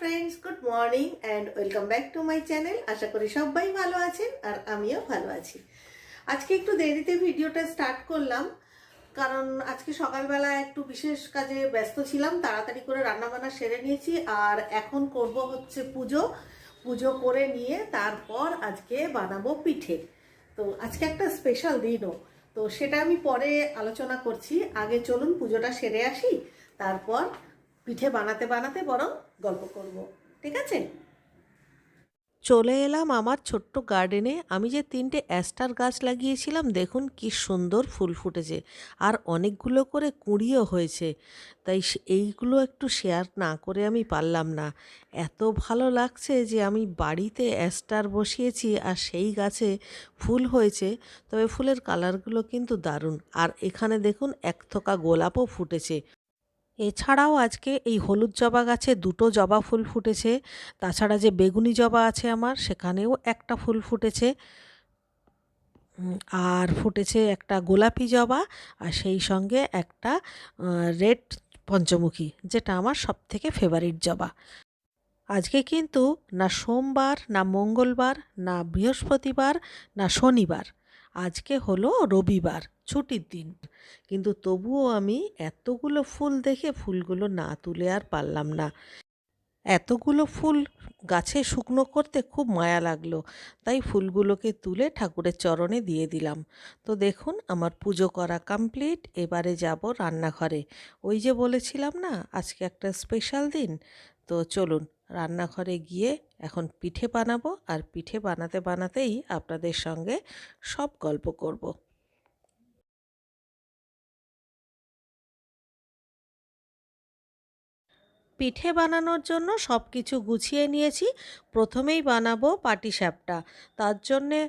Friends good morning and welcome back to my channel আশা করি সবাই ভালো আছেন আর আমিও ভালো আছি। আজকে একটু দেরিতে ভিডিওটা স্টার্ট করলাম, কারণ আজকে সকালবেলা একটু বিশেষ কাজে ব্যস্ত ছিলাম, তাড়াতাড়ি করে রান্নাবান্না সেরে নিয়েছি আর এখন করব হচ্ছে পুজো। পুজো করে নিয়ে তারপর আজকে বানাবো পিঠে। তো আজকে একটা স্পেশাল দিনও, তো সেটা আমি পরে আলোচনা করছি। আগে চলুন পুজোটা সেরে আসি, তারপর পিঠে বানাতে বানাতে বরং গল্প করব, ঠিক আছে? চলে এলাম আমার ছোট্ট গার্ডেনে। আমি যে তিনটে অ্যাস্টার গাছ লাগিয়েছিলাম, দেখুন কি সুন্দর ফুল ফুটেছে। আর অনেকগুলো করে কুঁড়িও হয়েছে। তাই এইগুলো একটু শেয়ার না করে আমি পারলাম না। এত ভালো লাগছে যে আমি বাড়িতে অ্যাস্টার বসিয়েছি আর সেই গাছে ফুল হয়েছে। তবে ফুলের কালারগুলো কিন্তু দারুণ। আর এখানে দেখুন এক থোকা গোলাপও ফুটেছে। এছাড়াও আজকে এই হলুদ জবা গাছে দুটো জবা ফুল ফুটেছে। তাছাড়া যে বেগুনি জবা আছে আমার, সেখানেও একটা ফুল ফুটেছে। আর ফুটেছে একটা গোলাপি জবা আর সেই সঙ্গে একটা রেড পঞ্চমুখী, যেটা আমার সব থেকে ফেভারিট জবা। আজকে কিন্তু না সোমবার, না মঙ্গলবার, না বৃহস্পতিবার, না শনিবার আজকে হলো রবিবার, ছুটির দিন। কিন্তু তবুও আমি এতগুলো ফুল দেখে ফুলগুলো না তুলে আর পারলাম না। এতগুলো ফুল গাছে শুকনো করতে খুব মায়া লাগল, তাই ফুলগুলোকে তুলে ঠাকুরের চরণে দিয়ে দিলাম। তো দেখুন, আমার পুজো করা কমপ্লিট এবারে যাব রান্নাঘরে। ওই যে বলেছিলাম না, আজকে একটা স্পেশাল দিন। তো চলুন রান্নাঘরে গিয়ে এখন পিঠে বানাবো আর পিঠে বানাতে বানাতেই আপনাদের সঙ্গে সব গল্প করব। পিঠে বানানোর জন্য সব কিছু গুছিয়ে নিয়েছি প্রথমেই বানাবো পাটিসাপটা তার জন্যে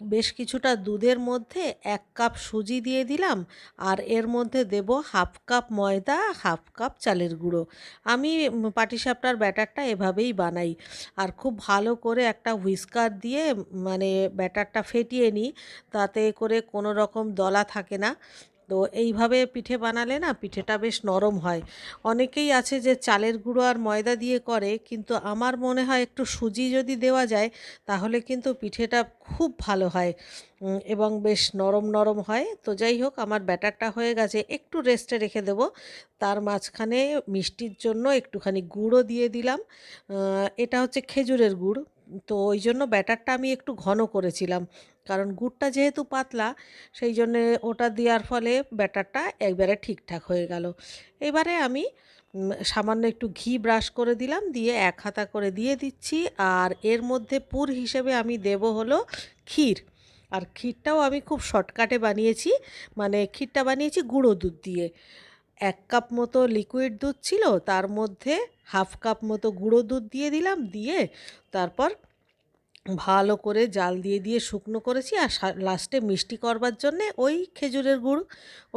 বেশ কিছুটা দুধের মধ্যে এক কাপ সুজি দিয়ে দিলাম আর এর মধ্যে দেব হাফ কাপ ময়দা, হাফ কাপ চালের গুঁড়ো। আমি পাটিসাপটার ব্যাটারটা এভাবেই বানাই আর খুব ভালো করে একটা হুইস্কার দিয়ে মানে ব্যাটারটা ফেটিয়ে নিই। তাতে করে কোনো রকম দলা থাকে না। তো এইভাবে পিঠে বানালে না পিঠেটা বেশ নরম হয়। অনেকেই আছে যে চালের গুঁড়ো আর ময়দা দিয়ে করে, কিন্তু আমার মনে হয় একটু সুজি যদি দেওয়া যায়, তাহলে কিন্তু পিঠেটা খুব ভালো হয় এবং বেশ নরম নরম হয়। তো যাই হোক, আমার ব্যাটারটা হয়ে গেছে, একটু রেস্টে রেখে দেব। তার মাঝখানে মিষ্টির জন্য একটুখানি গুঁড়ো দিয়ে দিলাম এটা হচ্ছে খেজুরের গুড়। তো ওই জন্য ব্যাটারটা আমি একটু ঘন করেছিলাম। কারণ গুড়টা যেহেতু পাতলা, সেই জন্যে ওটা দেওয়ার ফলে ব্যাটারটা একবারে ঠিকঠাক হয়ে গেল। এবারে আমি সামান্য একটু ঘি ব্রাশ করে দিলাম, দিয়ে এক হাতা করে দিয়ে দিচ্ছি। আর এর মধ্যে পুর হিসেবে আমি দেব হলো ক্ষীর। আর ক্ষীরটাও আমি খুব শর্টকাটে বানিয়েছি মানে ক্ষীরটা বানিয়েছি গুঁড়ো দুধ দিয়ে। এক কাপ মতো লিকুইড দুধ ছিল, তার মধ্যে হাফ কাপ মতো গুঁড়ো দুধ দিয়ে দিলাম, দিয়ে তারপর ভালো করে জাল দিয়ে দিয়ে শুকনো করেছি আর লাস্টে মিষ্টি করবার জন্যে ওই খেজুরের গুড়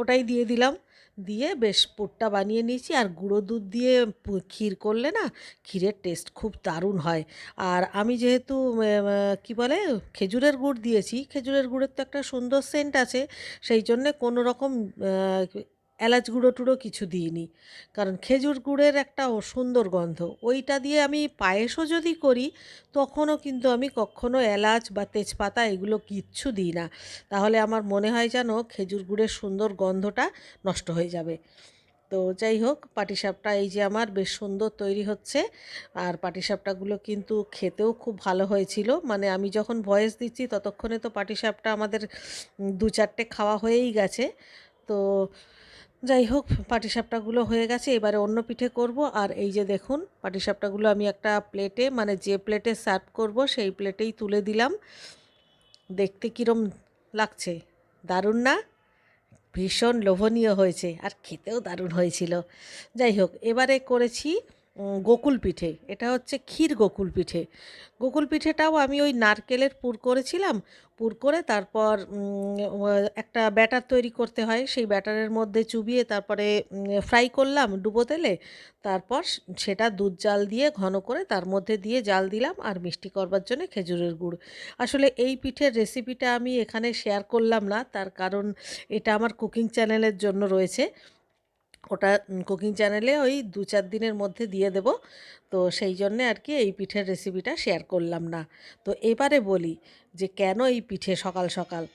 ওটাই দিয়ে দিলাম। দিয়ে বেশ পুরটা বানিয়ে নিয়েছি আর গুঁড়ো দুধ দিয়ে ক্ষীর করলে না ক্ষীরের টেস্ট খুব দারুণ হয়। আর আমি যেহেতু কি বলে খেজুরের গুড় দিয়েছি, খেজুরের গুড়ের তো একটা সুন্দর সেন্ট আছে, সেই জন্যে কোনো রকম এলাচ গুঁড়ো টুড়ো কিছু দিইনি। কারণ খেজুর গুড়ের একটা সুন্দর গন্ধ। ওইটা দিয়ে আমি পায়েসও যদি করি, তখনও কিন্তু আমি কখনো এলাচ বা তেজপাতা এগুলো কিচ্ছু দিই না। তাহলে আমার মনে হয় যেন খেজুর গুড়ের সুন্দর গন্ধটা নষ্ট হয়ে যাবে। তো যাই হোক, পাটিসাপটা এই যে আমার বেশ সুন্দর তৈরি হচ্ছে। আর পাটিসাপটাগুলো কিন্তু খেতেও খুব ভালো হয়েছিল। মানে আমি যখন ভয়েস দিচ্ছি, ততক্ষণে তো পাটিসাপটা আমাদের দু চারটে খাওয়া হয়েই গেছে। তো যাই হোক, পাটিসাপটাগুলো হয়ে গেছে, এবারে অন্য পিঠে করব। আর এই যে দেখুন, পাটিসাপটাগুলো আমি একটা প্লেটে মানে যে প্লেটে সার্ভ করব, সেই প্লেটেই তুলে দিলাম। দেখতে কীরম লাগছে? দারুণ না? ভীষণ লোভনীয় হয়েছে, আর খেতেও দারুণ হয়েছিল। যাই হোক, এবারে করেছি গোকুল পিঠে। এটা হচ্ছে ক্ষীর গোকুল পিঠে। গোকুল পিঠেটাও আমি ওই নারকেলের পুর করেছিলাম। পুর করে তারপর একটা ব্যাটার তৈরি করতে হয়। সেই ব্যাটারের মধ্যে চুবিয়ে তারপরে ফ্রাই করলাম ডুবো তেলে। তারপর সেটা দুধ জাল দিয়ে ঘন করে তার মধ্যে দিয়ে জাল দিলাম আর মিষ্টি করবার জন্য খেজুরের গুড়। আসলে এই পিঠের রেসিপিটা আমি এখানে শেয়ার করলাম না। তার কারণ এটা আমার কুকিং চ্যানেলের জন্য রয়েছে। ওটা কুকিং চ্যানেলে ওই দু চার দিনের মধ্যে দিয়ে দেব। তো সেই জন্যে আর কি এই পিঠের রেসিপিটা শেয়ার করলাম না। তো এবারে বলি যে কেন এই পিঠে সকাল সকাল?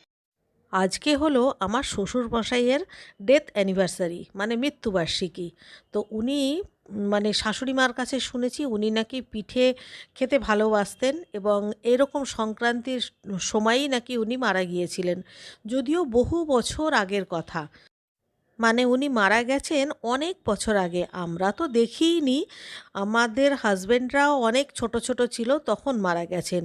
আজকে হলো আমার শ্বশুর মশাইয়ের ডেথ অ্যানিভার্সারি মানে মৃত্যুবার্ষিকী। তো উনি মানে শাশুড়ি মার কাছে শুনেছি উনি নাকি পিঠে খেতে ভালোবাসতেন এবং এরকম সংক্রান্তির সময়ই নাকি উনি মারা গিয়েছিলেন। যদিও বহু বছর আগের কথা। মানে উনি মারা গেছেন অনেক বছর আগে। আমরা তো দেখিইনি আমাদের হাজবেন্ডরাও অনেক ছোট ছোট ছিল, তখন মারা গেছেন।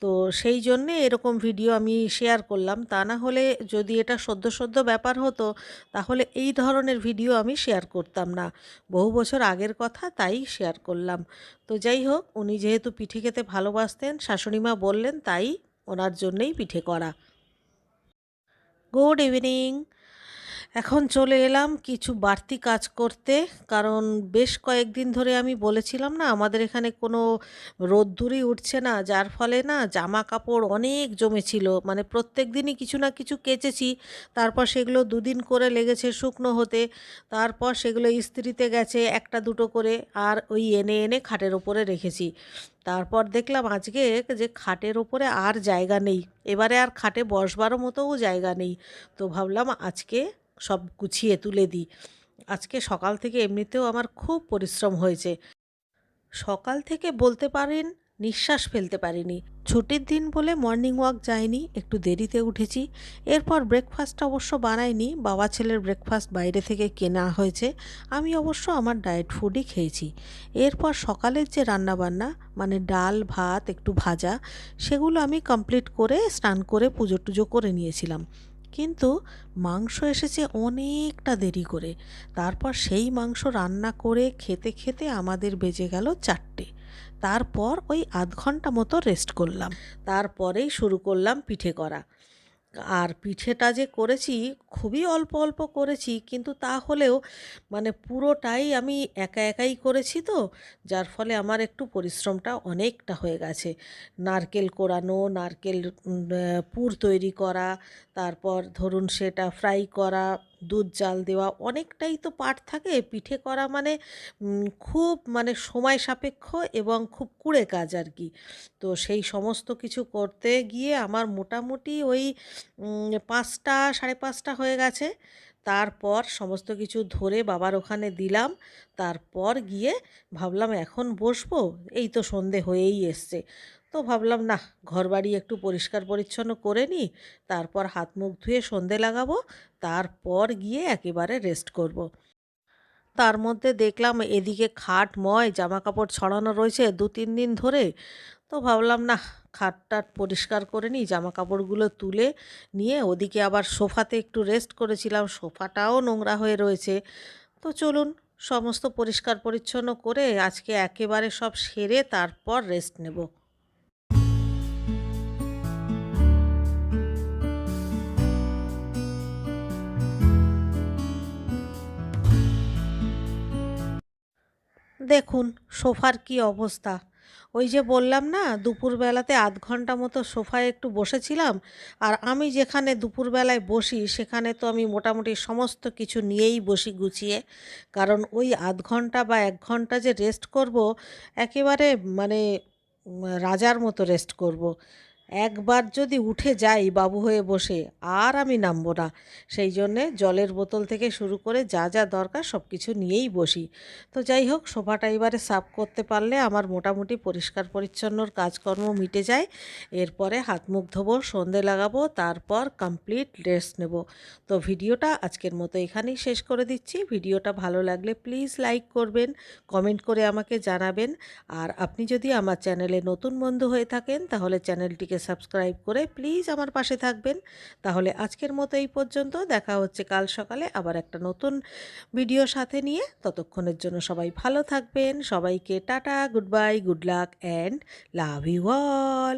তো সেই জন্যে এরকম ভিডিও আমি শেয়ার করলাম। তা না হলে যদি এটা সদ্য সদ্য ব্যাপার হতো, তাহলে এই ধরনের ভিডিও আমি শেয়ার করতাম না। বহু বছর আগের কথা, তাই শেয়ার করলাম। তো যাই হোক, উনি যেহেতু পিঠে খেতে ভালোবাসতেন শাশুড়িমা বললেন, তাই ওনার জন্যেই পিঠে করা। Good evening! এখন চলে এলাম কিছু বাড়তি কাজ করতে, কারণ বেশ কয়েকদিন ধরে আমি বলেছিলাম না, আমাদের এখানে কোনো রোদ্দুরই উঠছে না, যার ফলে না জামা কাপড় অনেক জমেছিল। মানে প্রত্যেক দিনই কিছু না কিছু কেচেছি, তারপর সেগুলো দুদিন করে লেগেছে শুকনো হতে, তারপর সেগুলো ইস্ত্রিতে গেছে একটা দুটো করে, আর ওই এনে এনে খাটের ওপরে রেখেছি। তারপর দেখলাম আজকে যে খাটের ওপরে আর জায়গা নেই, এবারে আর খাটে বসবারও মতোও জায়গা নেই। তো ভাবলাম আজকে সব গুছিয়ে তুলে দিই। আজকে সকাল থেকে এমনিতেও আমার খুব পরিশ্রম হয়েছে। সকাল থেকে বলতে পারেন নিঃশ্বাস ফেলতে পারিনি। ছুটির দিন বলে মর্নিং ওয়াক যায়নি একটু দেরিতে উঠেছি। এরপর ব্রেকফাস্ট অবশ্য বানাইনি বাবা ছেলের ব্রেকফাস্ট বাইরে থেকে কেনা হয়েছে। আমি অবশ্য আমার ডায়েট ফুডই খেয়েছি। এরপর সকালের যে রান্নাবান্না মানে ডাল, ভাত, একটু ভাজা, সেগুলো আমি কমপ্লিট করে স্নান করে পুজো টুজো করে নিয়েছিলাম। কিন্তু মাংস এসেছে অনেকটা দেরি করে। তারপর সেই মাংস রান্না করে খেতে খেতে আমাদের বেজে গেল চারটে। তারপর ওই আধ ঘণ্টা মতো রেস্ট করলাম। তারপরেই শুরু করলাম পিঠে করা। আর পিঠেটা যে করেছি, খুবই অল্প অল্প করেছি, কিন্তু তাহলেও মানে পুরোটাই আমি একা একাই করেছি তো, যার ফলে আমার একটু পরিশ্রমটা অনেকটা হয়ে গেছে। নারকেল কোরানো, নারকেল পুর তৈরি করা, তারপর ধরুন সেটা ফ্রাই করা দুধ জাল দেওয়া অনেকটাই তো পাট থাকে। পিঠে করা মানে খুব মানে সময় সাপেক্ষ এবং খুব কুড়ে কাজ আর কি। তো সেই সমস্ত কিছু করতে গিয়ে আমার মোটামুটি ওই পাঁচটা, সাড়ে পাঁচটা হয়ে গেছে। তারপর সমস্ত কিছু ধরে বাবার ওখানে দিলাম। তারপর গিয়ে ভাবলাম, এখন বসবো? এই তো সন্ধে হয়েই এসছে। তো ভাবলাম না ঘরবাড়ি একটু পরিষ্কার পরিচ্ছন্ন করে নিই তারপর হাত মুখ ধুয়ে সন্ধে লাগাবো, তারপর গিয়ে একেবারে রেস্ট করব। তার মধ্যে দেখলাম, এদিকে খাট ময় জামা কাপড় ছড়ানো রয়েছে দু তিন দিন ধরে। তো ভাবলাম না খাট টাট পরিষ্কার করে নিই জামা কাপড়গুলো তুলে নিয়ে ওদিকে আবার সোফাতে একটু রেস্ট করেছিলাম, সোফাটাও নোংরা হয়ে রয়েছে। তো চলুন, সমস্ত পরিষ্কার পরিচ্ছন্ন করে আজকে একেবারে সব সেরে তারপর রেস্ট নেব। দেখুন, সোফার কি অবস্থা? ওই যে বললাম না, দুপুরবেলাতে আধ ঘণ্টা মতো সোফায় একটু বসেছিলাম, আর আমি যেখানে দুপুরবেলায় বসি সেখানে তো আমি মোটামুটি সমস্ত কিছু নিয়েই বসি গুছিয়ে কারণ ওই আধ ঘণ্টা বা এক ঘণ্টা যে রেস্ট করব, একেবারে মানে রাজার মতো রেস্ট করব। একবার যদি উঠে যাই বাবু হয়ে বসে, আর আমি নামবো না। সেই জন্যে জলের বোতল থেকে শুরু করে যা যা দরকার সব কিছু নিয়েই বসি। তো যাই হোক সোফাটা এবারে সাফ করতে পারলে আমার মোটামুটি পরিষ্কার পরিচ্ছন্নর কাজকর্ম মিটে যায়। এরপরে হাত মুখ ধোবো, সন্ধে লাগাবো, তারপর কমপ্লিট রেস্ট নেব। তো ভিডিওটা আজকের মতো এখানেই শেষ করে দিচ্ছি। ভিডিওটা ভালো লাগলে প্লিজ লাইক করবেন কমেন্ট করে আমাকে জানাবেন। আর আপনি যদি আমার চ্যানেলে নতুন বন্ধু হয়ে থাকেন, তাহলে চ্যানেলটিকে সাবস্ক্রাইব করে প্লিজ আমার পাশে থাকবেন। তাহলে আজকের মতো এই পর্যন্ত। দেখা হচ্ছে কাল সকালে আবার একটা নতুন ভিডিও সাথে নিয়ে। ততক্ষণের জন্য সবাই ভালো থাকবেন। সবাইকে tata, goodbye, good luck, and love you all.